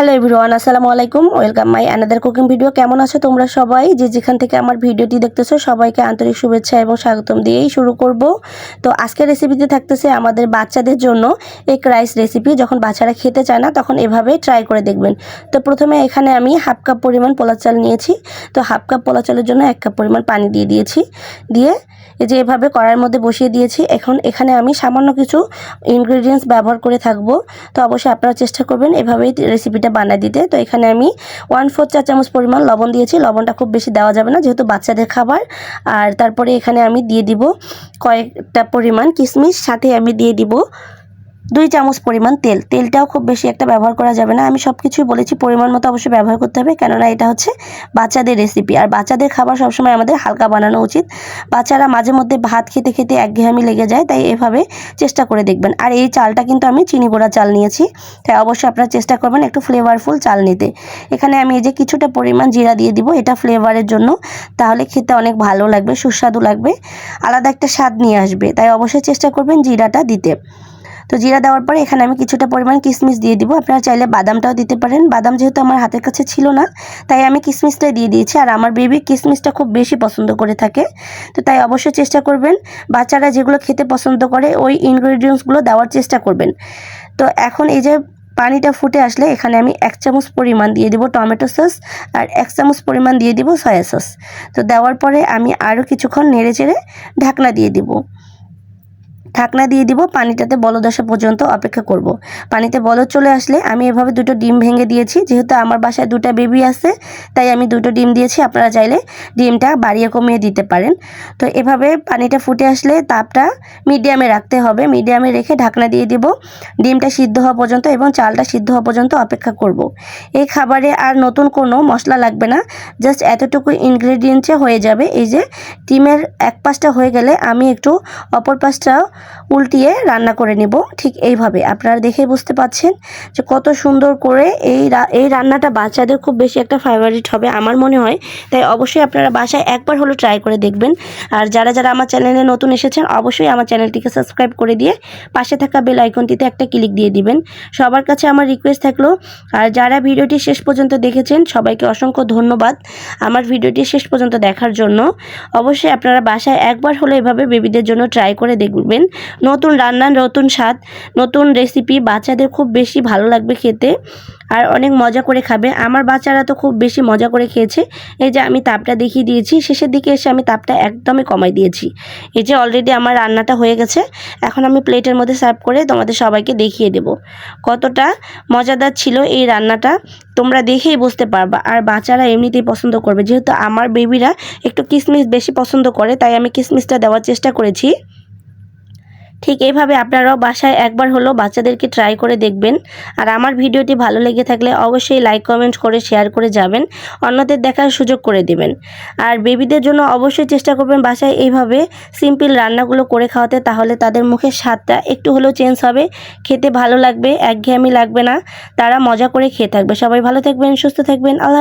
Hello everyone, আসসালামু আলাইকুম। Welcome my another cooking video কেমন আছো তোমরা সবাই? যে যেখান থেকে আমার ভিডিওটি দেখতেছো, সবাইকে আন্তরিক শুভেচ্ছা এবং স্বাগতম দিয়েই শুরু করব। তো আজকের রেসিপিতে থাকতেছে আমাদের বাচ্চাদের জন্য এক রাইস রেসিপি যখন বাচ্চারা খেতে চায় না, তখন এভাবে ট্রাই করে দেখবেন। তো প্রথমে এখানে আমি হাফ কাপ পরিমাণ পোলা চাল নিয়েছি। তো হাফ কাপ পোলা চালের জন্য এক কাপ পরিমাণ পানি দিয়ে দিয়েছি। দিয়ে এই যে এভাবে কড়াইয়ের মধ্যে বসিয়ে দিয়েছি। এখন এখানে আমি সামান্য কিছু ইনগ্রেডিয়েন্টস ব্যবহার করে থাকব। তো অবশ্যই আপনারা চেষ্টা করবেন এভাবেই রেসিপিটা বানিয়ে দিতে। তো এখানে আমি ওয়ান ফোর চা চামচ পরিমাণ লবণ দিয়েছি। লবণটা খুব বেশি দেওয়া যাবে না, যেহেতু বাচ্চাদের খাবার। আর তারপরে এখানে আমি দিয়ে দিব কয়েকটা পরিমাণ কিশমিশ, সাথে আমি দিয়ে দিব দুই চামচ পরিমাণ তেল। তেলটাও খুব বেশি একটা ব্যবহার করা যাবে না। আমি সব কিছুই বলেছি, পরিমাণ মতো অবশ্যই ব্যবহার করতে হবে, কেননা এটা হচ্ছে বাচ্চাদের রেসিপি আর বাচ্চাদের খাবার সবসময় আমাদের হালকা বানানো উচিত। বাচ্চারা মাঝে মধ্যে ভাত খেতে খেতে একঘেয়ামি লেগে যায়, তাই এভাবে চেষ্টা করে দেখবেন। আর এই চালটা কিন্তু আমি চিনি গোড়া চাল নিয়েছি, তাই অবশ্যই আপনারা চেষ্টা করবেন একটু ফ্লেভারফুল চাল নিতে। এখানে আমি এই যে কিছুটা পরিমাণ জিরা দিয়ে দিব, এটা ফ্লেভারের জন্য। তাহলে খেতে অনেক ভালো লাগবে, সুস্বাদু লাগবে। আলাদা একটা স্বাদ নিয়ে আসবে, তাই অবশ্যই চেষ্টা করবেন জিরাটা দিতে। তো জিরা দেওয়ার পরে এখানে আমি কিছুটা পরিমাণ কিশমিশ দিয়ে দিব। আপনারা চাইলে বাদামটাও দিতে পারেন। বাদাম যেহেতু আমার হাতের কাছে ছিল না, তাই আমি কিশমিশটাই দিয়ে দিয়েছি। আর আমার বেবি কিশমিশটা খুব বেশি পছন্দ করে থাকে, তো তাই অবশ্যই চেষ্টা করবেন। বাচ্চারা যেগুলো খেতে পছন্দ করে, ওই ইনগ্রেডিয়েন্টসগুলো দেওয়ার চেষ্টা করবেন। তো এখন এই যে পানিটা ফুটে আসলে এখানে আমি এক চামচ পরিমাণ দিয়ে দিব টমেটো সস আর এক চামচ পরিমাণ দিয়ে দিব সয়া সস। তো দেওয়ার পরে আমি আরও কিছুক্ষণ নেড়ে চেড়ে ঢাকনা দিয়ে দিব। ঢাকনা দিয়ে দিব, পানিটাতে বলদ আসা পর্যন্ত অপেক্ষা করব। পানিতে বলদ চলে আসলে আমি এভাবে দুটো ডিম ভেঙে দিয়েছি, যেহেতু আমার বাসায় দুটা বেবি আছে, তাই আমি দুটো ডিম দিয়েছি, আপনারা চাইলে ডিমটা বাড়িয়ে কমিয়ে দিতে পারেন তো এভাবে পানিটা ফুটে আসলে তাপটা মিডিয়ামে রাখতে হবে, মিডিয়ামে রেখে ঢাকনা দিয়ে দিব ডিমটা সিদ্ধ হওয়া পর্যন্ত এবং চালটা সিদ্ধ হওয়া পর্যন্ত অপেক্ষা করব। এই খাবারে আর নতুন কোনো মশলা লাগবে না, জাস্ট এতটুকু ইনগ্রেডিয়েন্টে হয়ে যাবে এই যে, ডিমের এক পাশটা হয়ে গেলে আমি একটু অপর পাশটা উল্টিয়ে রান্না করে নেব। ঠিক এইভাবে। আপনারা দেখে বুঝতে পাচ্ছেন যে কত সুন্দর করে এই এই রান্নাটা বাচ্চাদের খুব বেশি একটা ফেভারিট হবে আমার মনে হয়। তাই অবশ্যই আপনারা বাসায় একবার হলো ট্রাই করে দেখবেন। আর যারা যারা আমার চ্যানেলে নতুন এসেছেন, অবশ্যই আমার চ্যানেলটিকে সাবস্ক্রাইব করে দিয়ে পাশে থাকা বেল আইকনটিতে একটা ক্লিক দিয়ে দিবেন। সবার কাছে আমার রিকোয়েস্ট থাকল। আর যারা ভিডিওটি শেষ পর্যন্ত দেখেছেন, সবাইকে অসংখ্য ধন্যবাদ আমার ভিডিওটি শেষ পর্যন্ত দেখার জন্য। অবশ্যই আপনারা বাসায় একবার হলো এভাবে বেবিদের জন্য ট্রাই করে দেখবেন। নতুন রান্না নতুন স্বাদ, নতুন রেসিপি বাচ্চাদের খুব বেশি ভালো লাগবে খেতে আর অনেক মজা করে খাবে। আমার বাচ্চারা তো খুব বেশি মজা করে খেয়েছে। এই যে আমি তাপটা দেখিয়ে দিয়েছি, শেষের দিকে এসে আমি তাপটা একদমই কমাই দিয়েছি। এই যে অলরেডি আমার রান্নাটা হয়ে গেছে, এখন আমি প্লেটের মধ্যে সার্ভ করে তোমাদের সবাইকে দেখিয়ে দেব। কতটা মজাদার ছিল এই রান্নাটা, তোমরা দেখেই বুঝতে পারবা। আর বাচ্চারা এমনিতেই পছন্দ করবে। যেহেতু আমার বেবিরা একটু কিসমিস বেশি পছন্দ করে, তাই আমি কিসমিসটা দেওয়ার চেষ্টা করেছি। ঠিক এইভাবে আপনারাও বাসায় একবার হলো বাচ্চাদেরকে ট্রাই করে দেখবেন। আর আমার ভিডিওটি ভালো লেগে থাকলে অবশ্যই লাইক কমেন্ট করে শেয়ার করে যাবেন, অন্যদের দেখার সুযোগ করে দেবেন। আর বেবিদের জন্য অবশ্যই চেষ্টা করবেন বাসায় এইভাবে সিম্পল রান্নাগুলো করে খাওয়াতে, তাহলে তাদের মুখের স্বাদটা একটু হলেও চেঞ্জ হবে, খেতে ভালো লাগবে, একঘেয়েমি লাগবে না, তারা মজা করে খেয়ে থাকবে। সবাই ভালো থাকবেন, সুস্থ থাকবেন, আল্লাহ